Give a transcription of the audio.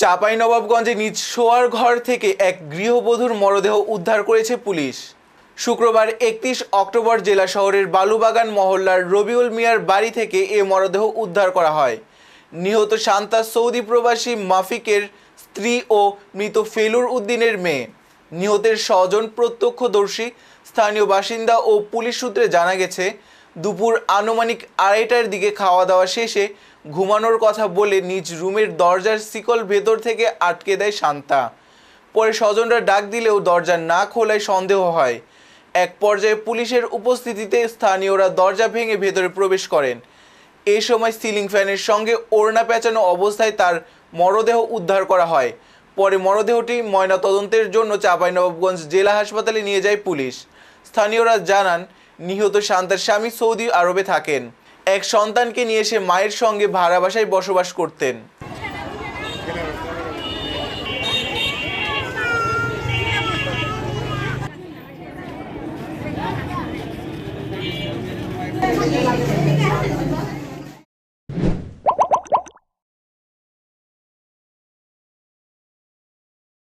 চাঁপাইনবাবগঞ্জে নিজ শোয়ার ঘর থেকে এক গৃহবধূর মরদেহ উদ্ধার করেছে পুলিশ। শুক্রবার একত্রিশ অক্টোবর জেলা শহরের বালুবাগান মহল্লার রবিউল মিয়ার বাড়ি থেকে এ মরদেহ উদ্ধার করা হয়। নিহত শান্তা সৌদি প্রবাসী মাফিকের স্ত্রী ও মৃত ফেলুর উদ্দিনের মেয়ে। নিহতের স্বজন প্রত্যক্ষদর্শী, স্থানীয় বাসিন্দা ও পুলিশ সূত্রে জানা গেছে দুপুর আনুমানিক আড়াইটার দিকে খাওয়া দাওয়া শেষে ঘুমানোর কথা বলে নিজ রুমের দরজার শিকল ভেতর থেকে আটকে দেয় শান্তা। পরে স্বজনরা ডাক দিলেও দরজা না খোলায় সন্দেহ হয়। এক পর্যায়ে পুলিশের উপস্থিতিতে স্থানীয়রা দরজা ভেঙে ভেতরে প্রবেশ করেন। এ সময় সিলিং ফ্যানের সঙ্গে ওড়না পেঁচানো অবস্থায় তার মরদেহ উদ্ধার করা হয়। পরে মরদেহটি ময়নাতদন্তের জন্য চাঁপাইনবাবগঞ্জ জেলা হাসপাতালে নিয়ে যায় পুলিশ। স্থানীয়রা জানান নিহত শান্তার স্বামী সৌদি আরবে থাকেন। এক সন্তানকে নিয়ে এসে মায়ের সঙ্গে ভাড়া বাসায় বসবাস করতেন।